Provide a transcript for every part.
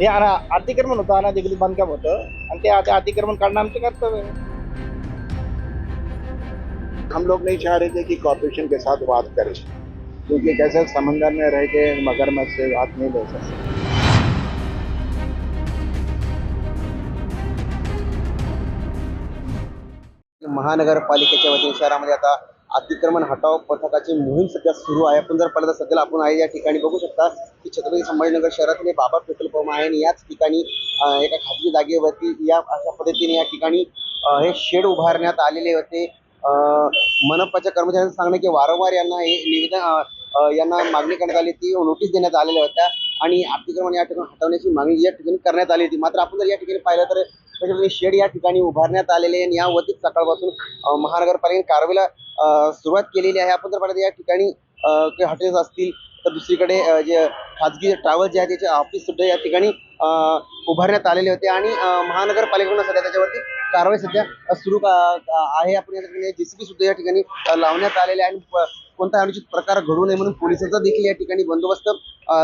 हे अतिक्रमण होतं अनाधिकृत बांधकाम होतं आणि ते आता अतिक्रमण काढणं आमचं कर्तव्य आहे हम लोग नहीं चाह रहे थे कि कॉरपोरेशन के साथ बात करें क्योंकि कैसे समंदर में रह के मगरमच्छ से बात नहीं ले सकते। महानगरपालिकेच्या वतीने शहरामध्ये आता अतिक्रमण हटाव पथकाची मोहीम सध्या सुरू आहे. आपण जर पाहिलं तर सध्याला आपण आहे या ठिकाणी बघू शकता की छत्रपती संभाजीनगर शहरातील बाबा पेट्रोल पंप आहे आणि याच ठिकाणी एका खाजगी जागेवरती या अशा पद्धतीने या ठिकाणी हे शेड उभारण्यात आलेले होते. मनपाच्या कर्मचाऱ्यांचं सांगणं की वारंवार यांना हे निवेदन यांना मागणी करण्यात आली ती नोटीस देण्यात आलेल्या होत्या. आणि अतिक्रमण या ठिकाणी हटवण्याची मागणी या ठिकाणी करण्यात आली होती. मात्र आपण जर या ठिकाणी पाहिलं तर त्याच्यामध्ये शेड या ठिकाणी उभारण्यात आलेले आहे आणि या सकाळपासून महानगरपालिकेने कारवाईला सुरुवात केलेली आहे. आपण जर पाहिलं या ठिकाणी काही हॉटेल्स असतील तर दुसरीकडे जे खाजगी ट्रॅव्हल्स जे आहे त्याचे ऑफिस सुद्धा या ठिकाणी उभारण्यात आलेले होते. आणि महानगरपालिकेकडून सध्या त्याच्यावरती कारवाई सध्या सुरू आहे. आपण या ठिकाणी जेसीबी सुद्धा या ठिकाणी लावण्यात आलेले आहे. आणि कोणता अनुचित प्रकार घडू नये म्हणून पोलिसांचा देखील या ठिकाणी बंदोबस्त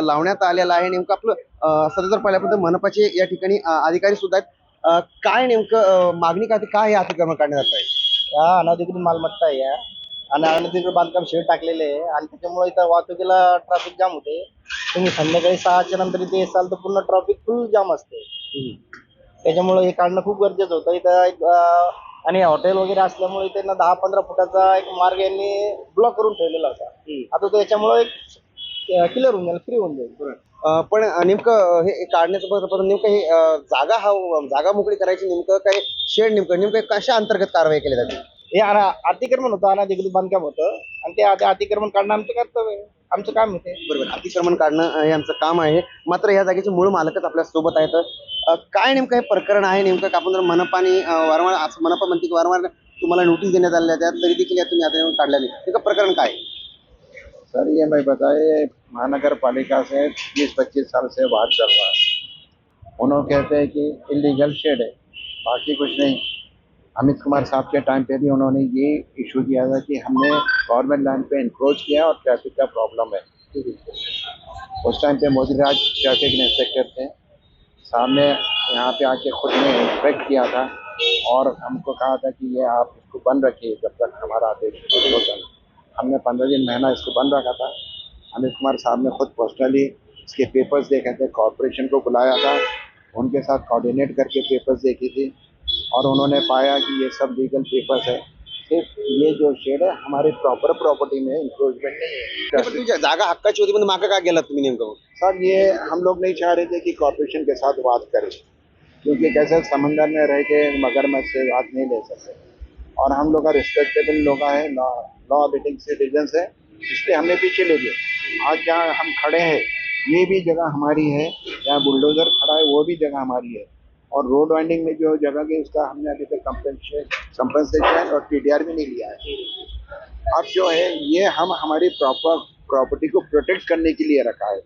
लावण्यात आलेला आहे. नेमकं आपलं सध्या जर पाहिलं आपण तर मनपाचे या ठिकाणी अधिकारी सुद्धा आहेत. काय नेमकं मागणी काय काय हे अतिक्रमण काढण्यात येत आहे या अनाधिकृत मालमत्ता आहे या आणि अनाधिकृत बांधकाम शेड टाकलेले आहे. आणि त्याच्यामुळे इथं वाहतुकीला ट्रॅफिक जाम होते. तुम्ही संध्याकाळी सहाच्या नंतर इथे येसाल तर पूर्ण ट्रॅफिक फुल जाम असते. त्याच्यामुळे हे काढणं खूप गरजेचं होतं. इथं एक अं, आणि हॉटेल वगैरे असल्यामुळे इथे ना दहा पंधरा फुटाचा एक मार्ग यांनी ब्लॉक करून ठेवलेला होता. आता तो याच्यामुळे एक क्लिअर होऊन जाईल फ्री होऊन जाईल. पण नेमकं हे काढण्याचं नेमकं हे जागा हा जागा मोकळी करायची नेमकं काय शेड नेमकं नेमकं कशा अंतर्गत कारवाई केली जाते? हे अतिक्रमण होतं अनाधिकृत बांधकाम होतं. आणि ते आता अतिक्रमण काढणं आमचं कर्तव्य आमचं काम आहे ते. बरोबर. अतिक्रमण काढणं हे आमचं काम आहे. मात्र या जागेचे मूळ मालकच आपल्यासोबत आहेत. काय नेमकं हे प्रकरण आहे? नेमकं का आपण जर मनपाने वारंवार असं मनपा म्हणते की वारंवार तुम्हाला नोटीस देण्यात आलेल्या त्या तरी देखील या तुम्ही आता काढल्या नाही नेमकं प्रकरण काय? सर ये मैं बताए महानगर पालिका से बीस पच्चीस साल से बात चल रहा है। उन्होंने कहते हैं कि इलीगल शेड है, बाकी कुछ नहीं। अमित कुमार साहब के टाइम पे भी उन्होंने ये इशू किया था कि हमने गवर्नमेंट लैंड पे इंक्रोच किया और ट्रैफ़िक का प्रॉब्लम है। उस टाइम पे मोदी राज ट्रैफ़िक इंस्पेक्टर थे। सामने यहाँ पे आके खुद ने इंस्पेक्ट किया था और हमको कहा था कि ये आप इसको बंद रखिए जब तक हमारा आदेश हमने पंद्रह दिन महीना इसको बंद रखा था। अमित कुमार साहब ने खुद पर्सनली इसके पेपर्स देखे थे कॉरपोरेशन को बुलाया था उनके साथ कोऑर्डिनेट करके पेपर्स देखी थी और उन्होंने पाया कि ये सब लीगल पेपर्स है। सिर्फ़ ये जो शेड है हमारे प्रॉपर प्रॉपर्टी में इंक्रोचमेंट नहीं है। तुमची जागा हक्काची होती पण मागं का गेलात तुम्ही नेमकं? सर ये हम लोग नहीं चाह रहे थे कि कॉरपोरेशन के साथ बात करें क्योंकि कैसे समंदर में रह के मगरमच्छ से बात नहीं ले सकते। और हम लोग का रिस्पेक्टेबल लोग हैं लॉ अबिटिंग सिटीजन है इसलिए हमने पीछे ले लिया आज जहाँ हम खड़े हैं, ये भी जगह हमारी है। जहाँ बुलडोजर खड़ा है, वो भी जगह हमारी है। और रोड वाइंडिंग में जो जगह की उसका हमने अभी तक कंपनसेशन और टी भी नहीं लिया है। अब जो है, ये हम हमारी प्रॉपर प्रॉपर्टी को प्रोटेक्ट करने के लिए रखा है।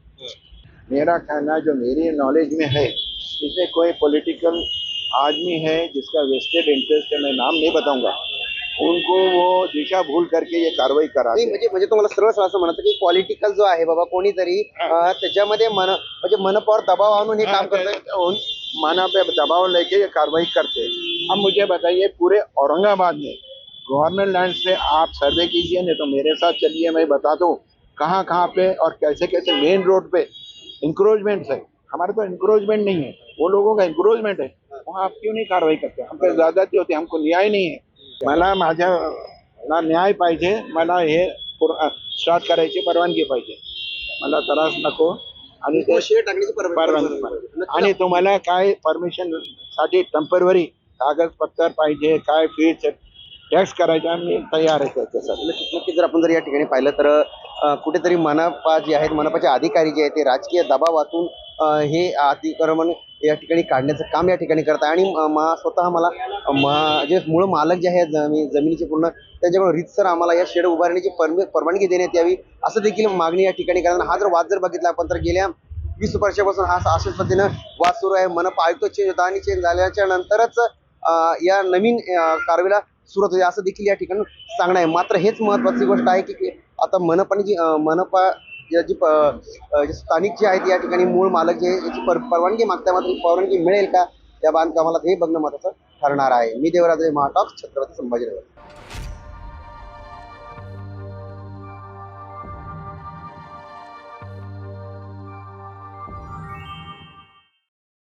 मेरा कहना जो मेरी नॉलेज में है, इसमें कोई पॉलिटिकल आदमी है जिसका वेस्टेड इंटरेस्ट है, मैं नाम नहीं बताऊँगा। उनको वो दिशा भूल करके ये कार्रवाई करा नाही म्हणजे म्हणजे तुम्हाला सरळ सरळ असं म्हणायचं की पॉलिटिकल जो आहे बाबा कोणीतरी अं, त्याच्यामध्ये मन म्हणजे मनपावर दबाव आणून हे काम करतंय. उन माना पे दबाव लेके ये कार्रवाई करते. हैं। अब मुझे बताइए पूरे औरंगाबाद में गवर्नमेंट लैंड से आप सर्वे कीजिए नहीं तो मेरे साथ चलिए मैं बता दूँ कहाँ कहाँ पे और कैसे कैसे मेन रोड पे इंक्रोचमेंट है। हमारे तो इंक्रोचमेंट नहीं है वो लोगों का इंक्रोचमेंट है। वहाँ आप क्यों नहीं कार्रवाई करते? हम पे ज्यादाती होती है हमको न्याय नहीं आहे मला माझ्या न्याय पाहिजे मला हे स्टार्ट करायची परवानगी पाहिजे. मला त्रास नको. आणि टाकण्याची परवानगी आणि तुम्हाला काय परमिशनसाठी टेंपररी कागदपत्र पाहिजे काय फीस टॅक्स करायचा मी तयार आहे त्याच्यासाठी. नक्कीच जर आपण जर या ठिकाणी पाहिलं तर कुठेतरी मनपा जे आहेत मनपाचे अधिकारी जे आहेत ते राजकीय दबावातून हे अतिक्रमण या ठिकाणी काढण्याचं काम या ठिकाणी करत आहे. आणि मा स्वतः मला मा जे मूळ मालक जे आहे जमी जमिनीचे पूर्ण त्यांच्याकडून रीतसर आम्हाला या शेड उभारण्याची परमि परवानगी देण्यात यावी असं देखील मागणी या ठिकाणी करताना हा जर वाद जर बघितला आपण तर गेल्या वीस वर्षापासून हा अशाच पद्धतीनं वाद सुरू आहे. मनपा आयुक्त चेंज होता आणि चेंज झाल्याच्या नंतरच या नवीन कारवाईला सुरुवात होते असं देखील या ठिकाणी सांगणं आहे. मात्र हेच महत्वाची गोष्ट आहे की आता मनपाने जी मनपा याची प- स्थानिक जे आहेत या ठिकाणी मूळ मालक जे याची पर परवानगी मागता मात्र परवानगी मिळेल का? त्या बांधकामाला हे बघणं महत्वाचं ठरणार आहे. मी देवराज महाटॉक्स छत्रपती संभाजीनगर.